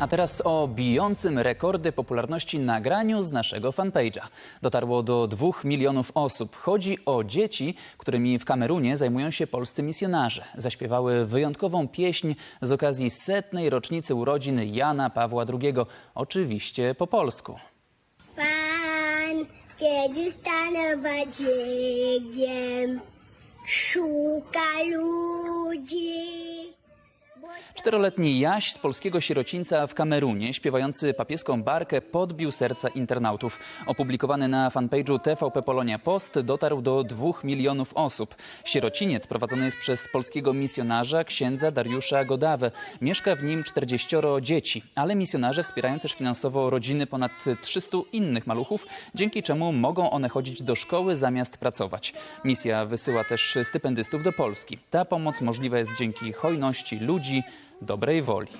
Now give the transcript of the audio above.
A teraz o bijącym rekordy popularności nagraniu z naszego fanpage'a. Dotarło do dwóch milionów osób. Chodzi o dzieci, którymi w Kamerunie zajmują się polscy misjonarze. Zaśpiewały wyjątkową pieśń z okazji setnej rocznicy urodzin Jana Pawła II. Oczywiście po polsku. Pan kiedyś stanowa dziegiem, Czteroletni Jaś z polskiego sierocińca w Kamerunie, śpiewający papieską barkę, podbił serca internautów. Opublikowany na fanpage'u TVP Polonia Post dotarł do dwóch milionów osób. Sierociniec prowadzony jest przez polskiego misjonarza, księdza Dariusza Godawę. Mieszka w nim 40 dzieci, ale misjonarze wspierają też finansowo rodziny ponad 300 innych maluchów, dzięki czemu mogą one chodzić do szkoły zamiast pracować. Misja wysyła też stypendystów do Polski. Ta pomoc możliwa jest dzięki hojności ludzi, dobrej woli.